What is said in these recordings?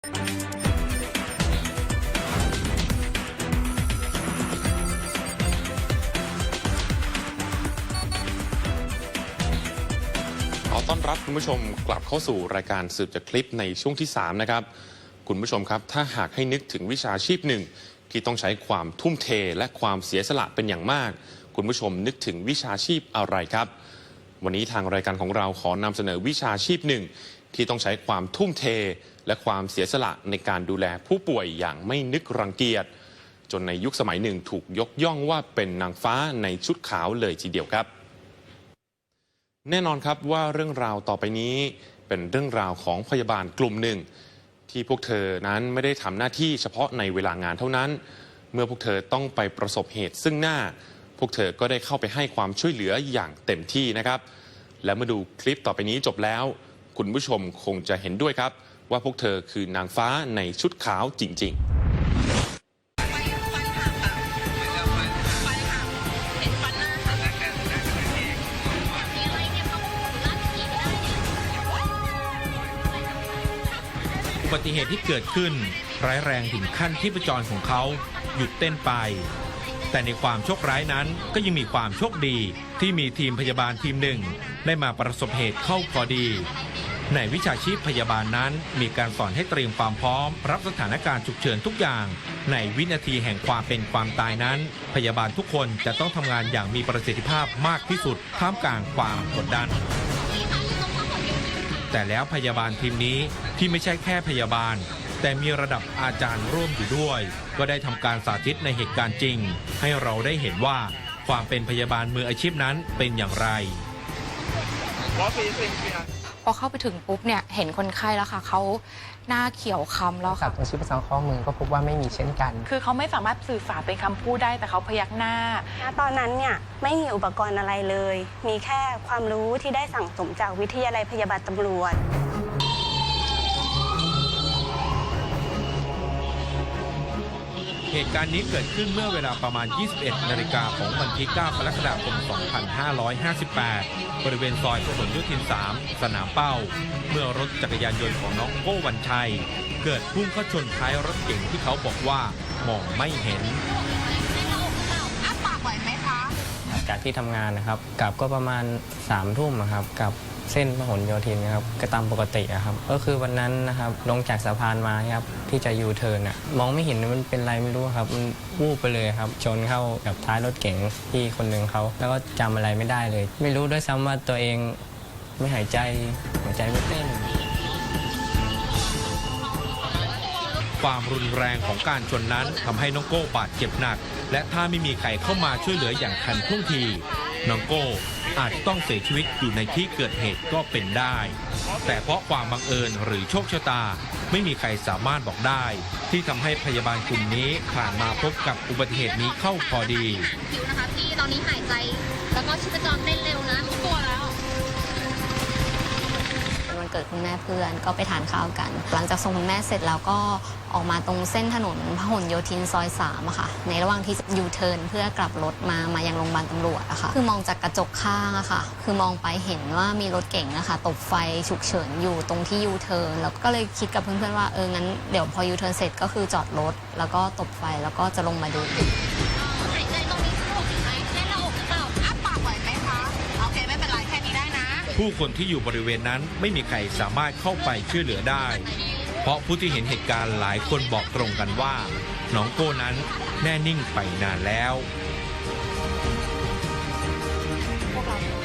ขอต้อนรับคุณผู้ชมกลับเข้าสู่รายการสืบจากคลิปในช่วงที่ 3 นะครับ คุณผู้ชมครับ ถ้าหากให้นึกถึงวิชาชีพหนึ่ง ที่ต้องใช้ความทุ่มเทและความเสียสละเป็นอย่างมาก คุณผู้ชมนึกถึงวิชาชีพอะไรครับ วันนี้ทางรายการของเราขอนำเสนอวิชาชีพหนึ่ง ที่ต้องใช้ความทุ่มเท และความเสียสละในการดูแลผู้ป่วยอย่างไม่นึกรังเกียจ จนในยุคสมัยหนึ่งถูกยกย่องว่าเป็นนางฟ้าในชุดขาวเลยทีเดียวครับ แน่นอนครับว่าเรื่องราวต่อไปนี้เป็นเรื่องราวของพยาบาลกลุ่มหนึ่ง ที่พวกเธอนั้นไม่ได้ทำหน้าที่เฉพาะในเวลางานเท่านั้น เมื่อพวกเธอต้องไปประสบเหตุซึ่งหน้า พวกเธอก็ได้เข้าไปให้ความช่วยเหลืออย่างเต็มที่นะครับ และเมื่อดูคลิปต่อไปนี้จบแล้ว คุณผู้ชมคงจะเห็นด้วยครับ ว่าพวกเธอคือนางฟ้าในชุดขาวจริง ๆอุบัติเหตุที่เกิดขึ้น ร้ายแรงถึงขั้นที่ประจรของเขาหยุดเต้นไป แต่ในความโชคร้ายนั้นก็ยังมีความโชคดีที่มีทีมพยาบาลทีมหนึ่ง ได้มาประสบเหตุเข้าพอดี ในวิชาชีพพยาบาลนั้น มีการสอนให้เตรียมความพร้อม รับสถานการณ์ฉุกเฉินทุกอย่าง ในวินาทีแห่งความเป็นความตายนั้น พยาบาลทุกคนจะต้องทำงานอย่างมีประสิทธิภาพมากที่สุดท่ามกลางความกดดัน แต่แล้วพยาบาลทีมนี้ที่ไม่ใช่แค่พยาบาล แต่มีระดับอาจารย์ร่วมอยู่ด้วย ก็ได้ทำการสาธิตในเหตุการณ์จริง ให้เราได้เห็นว่าความเป็นพยาบาลมืออาชีพนั้นเป็นอย่างไร อเข้าไปถึงปุ๊บเนี่ยเห็นคนไข้แล้วค่ะเขาหน้าเขียวคล้ำแล้วจับค่ะตรงชีพจรข้อมือก็พบว่าไม่มีเช่นกัน คือเขาไม่สามารถสื่อสารเป็นคำพูดได้แต่เขาพยักหน้า ณตอนนั้นเนี่ยไม่มีอุปกรณ์อะไรเลย มีแค่ความรู้ที่ได้สั่งสมจากวิทยาลัยพยาบาลตำรวจ ตุการณ์นี้เกิดขึ้นเมื่อเวลาประมาณ 21 นาฬิกาของวันที่ 9 กรกฎาคม 2558 บริเวณซอยพหลโยธิน 3 สนามเป้า เมื่อรถจักรยานยนต์ของน้องโก้วันชัย เกิดพุ่งเข้าชนท้ายรถเก๋งที่เขาบอกว่ามองไม่เห็น จากที่ทำงานนะครับกลับก็ประมาณ3ามทุ่มอะครับกลับ เส้นพหลโยธินนะครับก็ตามปกติอะครับ ก็คือวันนั้นนะครับลงจากสะพานมาครับที่จะยูเทิร์นอะมองไม่เห็นมันเป็นไรไม่รู้ครับมันวูบไปเลยครับ ชนเข้ากับท้ายรถเก๋งที่คนหนึ่งเขาแล้วก็จำอะไรไม่ได้เลย ไม่รู้ด้วยซ้ำว่าตัวเองไม่หายใจหัวใจไม่เต้นความรุนแรงของการชนนั้นทำให้น้องโก้บาดเจ็บหนัก และถ้าไม่มีใครเข้ามาช่วยเหลืออย่างทันท่วงที น้องโก้อาจต้องเสียชีวิตอยู่ในที่เกิดเหตุก็เป็นได้ แต่เพราะความบังเอิญหรือโชคชะตาไม่มีใครสามารถบอกได้ ที่ทำให้พยาบาลกลุ่มนี้ผ่านมาพบกับอุบัติเหตุนี้เข้าพอดี คิวนะคะพี่ตอนนี้หายใจ แล้วก็ชีพจรเต้นเร็วนะรู้ตัวแล้ว เกิดคุณแม่เพื่อนก็ไปทานข้าวกัน หลังจากส่งคุณแม่เสร็จแล้วก็ออกมาตรงเส้นถนนพหลโยธินซอยสามค่ะ ในระหว่างที่ยูเทิร์นเพื่อกลับรถมามายังโรงพยาบาลตำรวจอะค่ะคือมองจากกระจกข้างอะค่ะ คือมองไปเห็นว่ามีรถเก่งอะค่ะตบไฟฉุกเฉินอยู่ตรงที่ยูเทิร์นแล้วก็เลยคิดกับเพื่อนๆว่าเอองั้นเดี๋ยวพอยูเทิร์นเสร็จก็คือจอดรถแล้วก็ตบไฟแล้วก็จะลงมาดู ผู้คนที่อยู่บริเวณนั้นไม่มีใครสามารถเข้าไปช่วยเหลือได้ เพราะผู้ที่เห็นเหตุการณ์หลายคนบอกตรงกันว่า น้องโก้นั้นแน่นิ่งไปนานแล้ว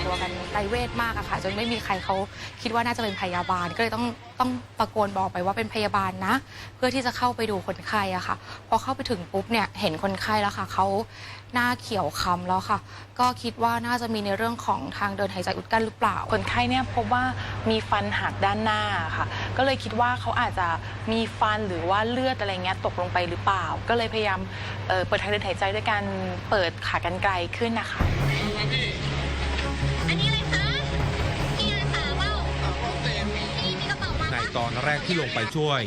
ตัวกันไตรเวทมากอะค่ะ จนไม่มีใครเขาคิดว่าน่าจะเป็นพยาบาล ก็เลยต้องต้องตะโกนบอกไปว่าเป็นพยาบาลนะ เพื่อที่จะเข้าไปดูคนไข้อะค่ะ พอเข้าไปถึงปุ๊บเนี่ยเห็นคนไข้แล้วค่ะเขาหน้าเขียวคล้ำแล้วค่ะ ก็คิดว่าน่าจะมีในเรื่องของทางเดินหายใจอุดกั้นหรือเปล่า คนไข้เนี่ยพบว่ามีฟันหักด้านหน้าค่ะ ก็เลยคิดว่าเขาอาจจะมีฟันหรือว่าเลือดอะไรเงี้ยตกลงไปหรือเปล่า ก็เลยพยายามเอ่อเปิดทางเดินหายใจด้วยการเปิดขากรรไกรขึ้นนะคะ ตอนแรกที่ลงไปช่วย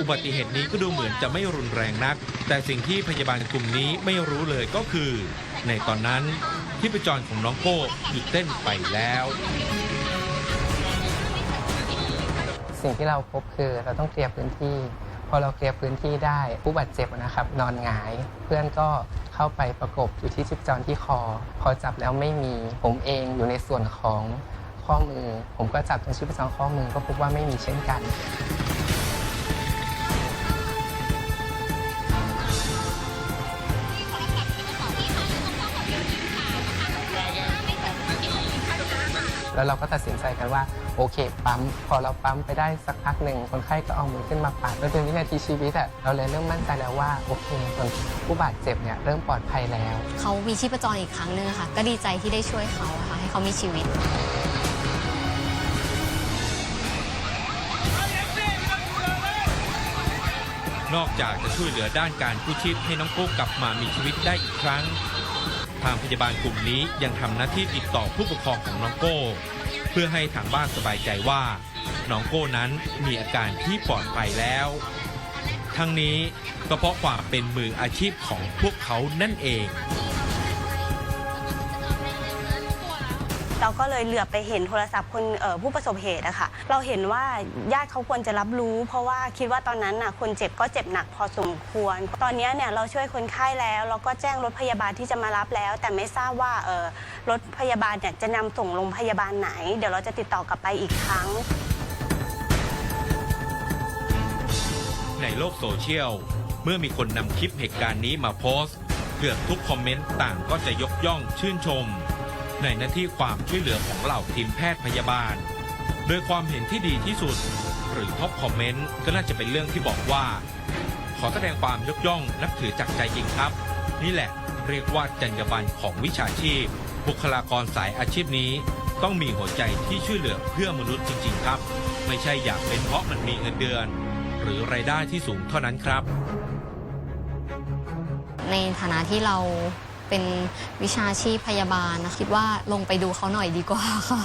อุบัติเหตุนี้ก็ดูเหมือนจะไม่รุนแรงนัก แต่สิ่งที่พยาบาลกลุ่มนี้ไม่รู้เลยก็คือ ในตอนนั้นที่ประจรของน้องโก้หยุดเต้นไปแล้ว สิ่งที่เราพบคือเราต้องเคลียร์พื้นที่ พอเราเคลียร์พื้นที่ได้ผู้บาดเจ็บนะครับ นอนหงาย เพื่อนก็เข้าไปประกบอยู่ที่ชิปจรที่คอ พอจับแล้วไม่มีผมเองอยู่ในส่วนของ ข้อมือ ผมก็จับตรงชิปจรข้อมือก็พบว่าไม่มีเช่นกัน แล้วเราก็ตัดสินใจกันว่าโอเค ปั๊ม พอเราปั๊มไปได้สักพักหนึ่งคนไข้ก็เอามือขึ้นมาปัดแล้วเป็นวินาทีชีวิตอะเราเลยเริ่มมั่นใจแล้วว่าโอเคคนผู้บาดเจ็บเนี่ยเริ่มปลอดภัยแล้ว เขามีชีพจรอีกครั้งหนึ่งค่ะ ก็ดีใจที่ได้ช่วยเขาค่ะให้เขามีชีวิต นอกจากจะช่วยเหลือด้านการกู้ชีพให้น้องโก้กลับมามีชีวิตได้อีกครั้ง ทางพยาบาลกลุ่มนี้ยังทำหน้าที่ติดต่อผู้ปกครองของน้องโก้ เพื่อให้ทางบ้านสบายใจว่า น้องโก้นั้นมีอาการที่ปลอดภัยแล้ว ทั้งนี้ก็เพราะความเป็นมืออาชีพของพวกเขานั่นเอง เราก็เลยเหลือบไปเห็นโทรศัพท์คนเอ่อผู้ประสบเหตุอะค่ะ เราเห็นว่าญาติเขาควรจะรับรู้ เพราะว่าคิดว่าตอนนั้นน่ะคนเจ็บก็เจ็บหนักพอสมควร ตอนนี้เนี่ยเราช่วยคนไข้แล้วเราก็แจ้งรถพยาบาลที่จะมารับแล้ว แต่ไม่ทราบว่าเอ่อรถพยาบาลเนี่ยจะนำส่งโรงพยาบาลไหน เดี๋ยวเราจะติดต่อกลับไปอีกครั้ง ในโลกโซเชียล เมื่อมีคนนำคลิปเหตุการณ์นี้มาโพสต์ เกือบทุกคอมเมนต์ต่างก็จะยกย่องชื่นชม ในหน้าที่ความช่วยเหลือของเหล่าทีมแพทย์พยาบาล โดยความเห็นที่ดีที่สุด หรือท็อปคอมเมนต์ก็น่าจะเป็นเรื่องที่บอกว่า ขอแสดงความยกย่องนับถือจากใจจริงครับ นี่แหละเรียกว่าจรรยาบรรณของวิชาชีพ บุคลากรสายอาชีพนี้ ต้องมีหัวใจที่ช่วยเหลือเพื่อมนุษย์จริง ๆ ครับ ไม่ใช่อยากเป็นเพราะมันมีเงินเดือน หรือรายได้ที่สูงเท่านั้นครับ ในฐานะที่เรา เป็นวิชาชีพพยาบาลนะคิดว่าลงไปดูเขาหน่อยดีกว่าค่ะ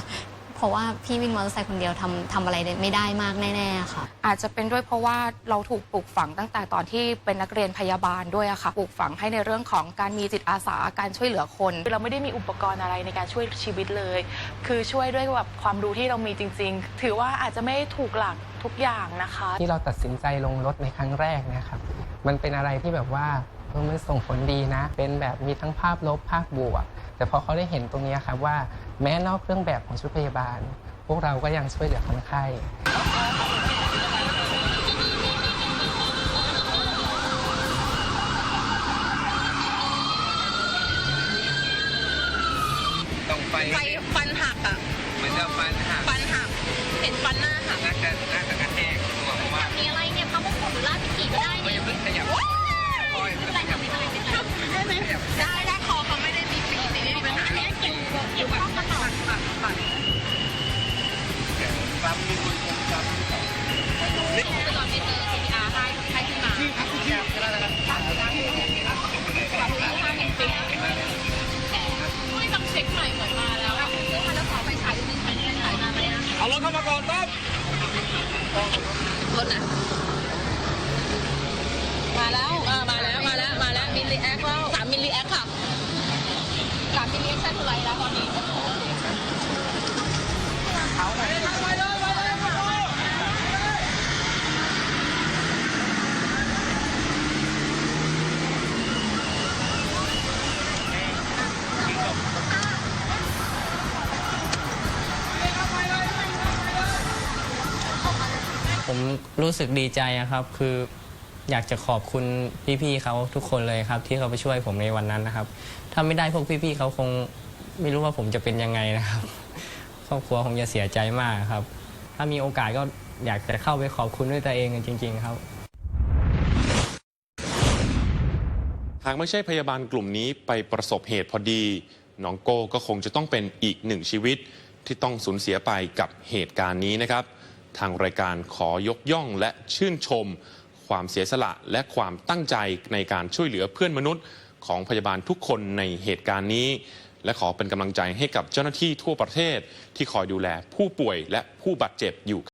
เพราะว่าพี่วินมอเตอร์ไซค์คนเดียวทำทำอะไรไม่ได้มากแน่ ๆ ค่ะ อาจจะเป็นด้วยเพราะว่าเราถูกปลูกฝังตั้งแต่ตอนที่เป็นนักเรียนพยาบาลด้วยอะค่ะ ปลูกฝังให้ในเรื่องของการมีจิตอาสาการช่วยเหลือคนคือเราไม่ได้มีอุปกรณ์อะไรในการช่วยชีวิตเลย คือช่วยด้วยแบบความรู้ที่เรามีจริง ๆ ถือว่าอาจจะไม่ถูกหลักทุกอย่างนะคะ ที่เราตัดสินใจลงรถในครั้งแรกเนะครับ มันเป็นอะไรที่แบบว่า เออมันส่งผลดีนะ เป็นแบบมีทั้งภาพลบภาพบวก แต่พอเขาได้เห็นตรงเนี้ยครับว่าแม้นอกเครื่องแบบของชุดพยาบาล พวกเราก็ยังช่วยเหลือคนไข้ต้องไปไฟฟันหักอะมันจะฟันหักฟันหักเห็นฟันหน้าหักน่าจะน่าจะกระแทกตัวผมว่ามีอะไรเนี่ยพระมงกุฎหรือราชกิจก็ได้ไม่นี่ยังเพิ่งขยับ ได้ไหมได้คอเขาไม่ได้มีปีไม่ได้มีปัญหาอันนี้เกี่ยวเกี่ยวข้องกันต่อปัดปัดปั๊มมีคนคงจำตอดไปเจอ CPR ให้ให้ขึ้นมาที่พักที่ก็ได้แล้วปรับได้ปรับได้ห้าหนึ่งปีไม่ต้องเช็คใหม่เหมือนมาแล้วซื้อมาแล้วขอไปฉายนิดนึงไปฉายมาไหมนะเอารถเข้ามาก่อนต้อมรถนะมาแล้วเออมา แล้วมาแล้วมาแล้วมิลลิแอคแล้วสามมิลลิแอคค่ะสามมิลลิแอคชั่นเท่าไรแล้วตอนนี้ผมรู้สึกดีใจครับคือ อยากจะขอบคุณพี่ๆเขาทุกคนเลยครับ ที่เขาไปช่วยผมในวันนั้นนะครับ ถ้าไม่ได้พวกพี่ๆเขาคงไม่รู้ว่าผมจะเป็นยังไงนะครับ ครอบครัวคงจะเสียใจมากครับ ถ้ามีโอกาสก็อยากจะเข้าไปขอบคุณด้วยตัวเองจริง ๆ ครับ หากไม่ใช่พยาบาลกลุ่มนี้ไปประสบเหตุพอดี น้องโก้ก็คงจะต้องเป็นอีกหนึ่งชีวิตที่ต้องสูญเสียไปกับเหตุการณ์นี้นะครับ ทางรายการขอยกย่องและชื่นชม ความเสียสละ และความตั้งใจในการช่วยเหลือเพื่อนมนุษย์ของพยาบาลทุกคนในเหตุการณ์นี้ และขอเป็นกำลังใจให้กับเจ้าหน้าที่ทั่วประเทศที่คอยดูแลผู้ป่วยและผู้บาดเจ็บอยู่